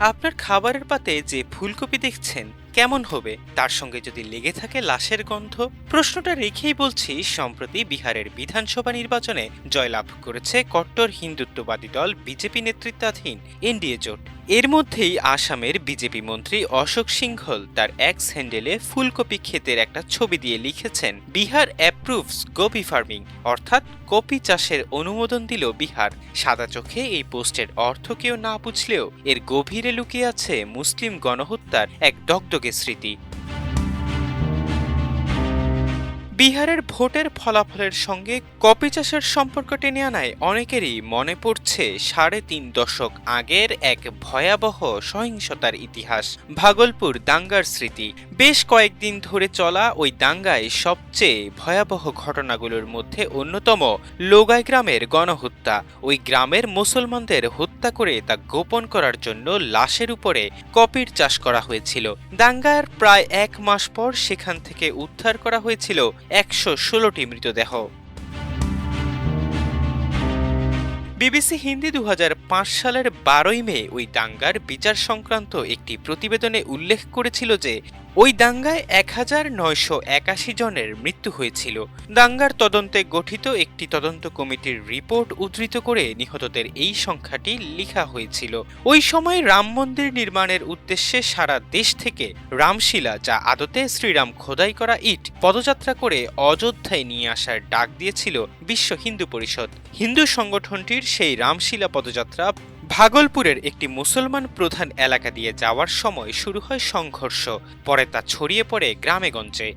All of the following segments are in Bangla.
আপনার খাবারের পাতে যে ফুলকপি দেখছেন কেমন হবে? তার সঙ্গে যদি লেগে থাকে লাশের গন্ধ? প্রশ্নটা রেখেই বলছি, সম্প্রতি বিহারের বিধানসভা নির্বাচনে জয়লাভ করেছে কট্টর হিন্দুত্ববাদী দল বিজেপি নেতৃত্বাধীন এনডিএ জোট। এর মধ্যেই আসামের বিজেপি মন্ত্রী অশোক সিংহল তার এক্স হ্যান্ডেলে ফুলকপি ক্ষেতের একটা ছবি দিয়ে লিখেছেন, বিহার অ্যাপ্রুভস কপি ফার্মিং অর্থাৎ কপি চাষের অনুমোদন দিল বিহার। সাদা চোখে এই পোস্টের অর্থ কেউ না বুঝলেও এর গভীরে লুকিয়ে আছে মুসলিম গণহত্যার এক দগদগে স্মৃতি। বিহারের ভোটের ফলাফলের সঙ্গে কপি চাষের সম্পর্ক টেনে আনায় অনেকেরই মনে পড়ছে সাড়ে তিন দশক আগের এক ভয়াবহ সহিংসতার ইতিহাস। ভাগলপুর দাঙ্গার স্মৃতি। বেশ কয়েকদিন ধরে চলা ওই দাঙ্গায় সবচেয়ে ভয়াবহ ঘটনাগুলোর মধ্যে অন্যতম লোগাই গ্রামের গণহত্যা। ওই গ্রামের মুসলমানদের হত্যা করে তা গোপন করার জন্য লাশের উপরে কপির চাষ করা হয়েছিল। দাঙ্গার প্রায় এক মাস পর সেখান থেকে উদ্ধার করা হয়েছিল একশো ষোলোটি মৃতদেহ। বিবিসি হিন্দি দু হাজার পাঁচ সালের বারোই মে ওই দাঙ্গার বিচার সংক্রান্ত একটি প্রতিবেদনে উল্লেখ করেছিল যে, ওই দাঙ্গায় এক হাজার নয়শো একাশি জনের মৃত্যু হয়েছিল। দাঙ্গার তদন্তে গঠিত একটি তদন্ত কমিটির রিপোর্ট উদ্ধৃত করে নিহতদের এই সংখ্যাটি লেখা হয়েছিল। ওই সময় রাম মন্দির নির্মাণের উদ্দেশ্যে সারা দেশ থেকে রামশিলা, যা আদতে শ্রীরাম খোদাই করা ইট, পদযাত্রা করে অযোধ্যায় নিয়ে আসার ডাক দিয়েছিল বিশ্ব হিন্দু পরিষদ। হিন্দু সংগঠনটির সেই রামশিলা পদযাত্রা ভাগলপুরের একটি মুসলমান প্রধান এলাকা দিয়ে যাওয়ার সময় শুরু হয় সংঘর্ষ। পরে তা ছড়িয়ে পড়ে গ্রামেগঞ্জে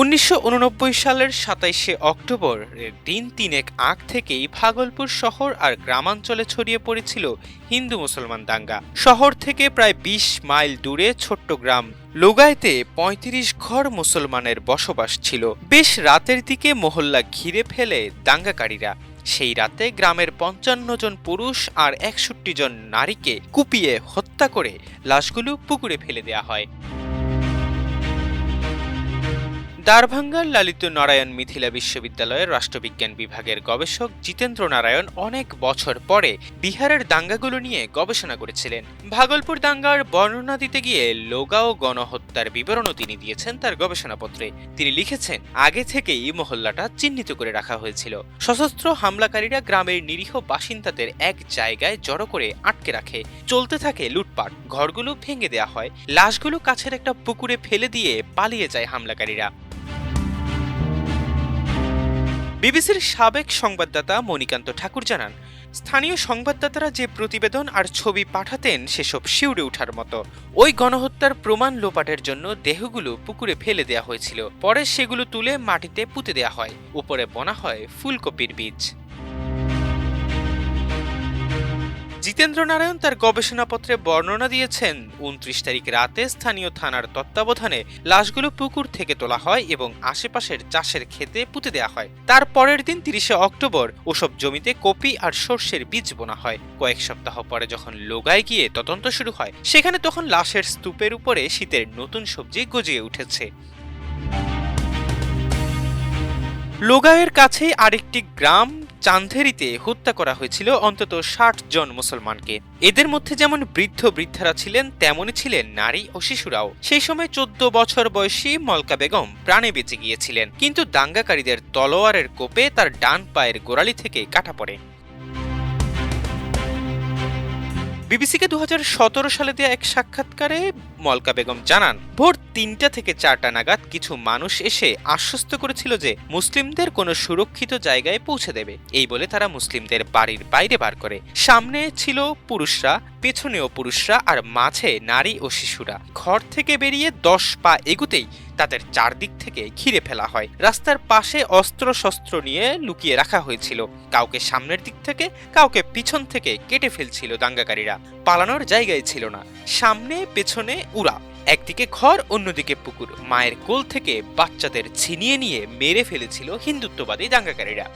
উনিশশো উননব্বই সালের সাতাইশে অক্টোবর দিন তিনেক আগ থেকেই ভাগলপুর শহর আর গ্রামাঞ্চলে ছড়িয়ে পড়েছিল হিন্দু মুসলমান দাঙ্গা। শহর থেকে প্রায় ২০ মাইল দূরে ছোট্ট গ্রাম। লোগাইতে ৩৫ ঘর মুসলমানের বসবাস ছিল। বেশ রাতের দিকে মহল্লা ঘিরে ফেলে দাঙ্গাকারীরা। সেই রাতে গ্রামের পঞ্চান্ন জন পুরুষ আর একষট্টি জন নারীকে কুপিয়ে হত্যা করে লাশগুলো পুকুরে ফেলে দেয়া হয়। দারভাঙ্গার লালিত নারায়ণ মিথিলা বিশ্ববিদ্যালয়ের রাষ্ট্রবিজ্ঞান বিভাগের গবেষক জিতেন্দ্র নারায়ণ অনেক বছর পরে বিহারের দাঙ্গাগুলো নিয়ে গবেষণা করেছিলেন। ভাগলপুর দাঙ্গার বর্ণনা দিতে গিয়ে লোগাও গণহত্যার বিবরণও তিনি দিয়েছেন তার গবেষণাপত্রে। তিনি লিখেছেন, আগে থেকেই মহল্লাটা চিহ্নিত করে রাখা হয়েছিল। সশস্ত্র হামলাকারীরা গ্রামের নিরীহ বাসিন্দাদের এক জায়গায় জড়ো করে আটকে রাখে। চলতে থাকে লুটপাট। ঘরগুলো ভেঙে দেয়া হয়। লাশগুলো কাছের একটা পুকুরে ফেলে দিয়ে পালিয়ে যায় হামলাকারীরা। বিবিসির সাবেক সংবাদদাতা মণিকান্ত ঠাকুর জানান, স্থানীয় সংবাদদাতারা যে প্রতিবেদন আর ছবি পাঠাতেন সেসব শিউরে ওঠার মতো। ওই গণহত্যার প্রমাণ লোপাটের জন্য দেহগুলো পুকুরে ফেলে দেয়া হয়েছিল। পরে সেগুলো তুলে মাটিতে পুঁতে দেয়া হয়। উপরে বনা হয় ফুলকপির বীজ। জিতেন্দ্র নারায়ণ তার গবেষণাপত্রে বর্ণনা দিয়েছেন, উনত্রিশ তারিখ রাতে স্থানীয় থানার তত্ত্বাবধানে লাশগুলো পুকুর থেকে তোলা হয় এবং আশেপাশের চাষের ক্ষেতে পুঁতে দেওয়া হয়। তার পরের দিন তিরিশে অক্টোবর ওসব জমিতে কপি আর সর্ষের বীজ বোনা হয়। কয়েক সপ্তাহ পরে যখন লোগায় গিয়ে তদন্ত শুরু হয়, সেখানে তখন লাশের স্তূপের উপরে শীতের নতুন সবজি গজিয়ে উঠেছে। লোগায়ের কাছেই আরেকটি গ্রাম চান্ধেরিতে হত্যা করা হয়েছিল অন্তত ষাট জন মুসলমানকে। এদের মধ্যে যেমন বৃদ্ধ বৃদ্ধারা ছিলেন, তেমনই ছিলেন নারী ও শিশুরাও। সেই সময় চোদ্দ বছর বয়সী মলকা বেগম প্রাণে বেঁচে গিয়েছিলেন, কিন্তু দাঙ্গাকারীদের তলোয়ারের কোপে তার ডান পায়ের গোড়ালি থেকে কাটা পড়ে। বিবিসিকে দু হাজার সতেরো সালে দেওয়া এক সাক্ষাৎকারে মলকা বেগম জানান, ভোর তিনটা থেকে চারটা নাগাদ কিছু মানুষ এসে আশ্বস্ত করেছিল যে মুসলিমদের কোনো সুরক্ষিত জায়গায় পৌঁছে দেবে। এই বলে তারা মুসলিমদের বাড়ির বাইরে বার করে। সামনে ছিল পুরুষরা, পেছনেও পুরুষরা আর মাঝে নারী ও শিশুরা। ঘর থেকে বেরিয়ে দশ পা এগুতেই তাদের চারদিক থেকে ঘিরে ফেলা হয়। রাস্তার পাশে অস্ত্র শস্ত্র নিয়ে লুকিয়ে রাখা হয়েছিল। কাউকে সামনের দিক থেকে, কাউকে পিছন থেকে কেটে ফেলছিল দাঙ্গাকারীরা। পালানোর জায়গায় ছিল না। সামনে, পেছনে উড়া। একদিকে ঘর অন্যদিকে পুকুর। মায়ের কোল থেকে বাচ্চাদের ছিনিয়ে নিয়ে মেরে ফেলেছিল হিন্দুত্ববাদী দাঙ্গাকারীরা।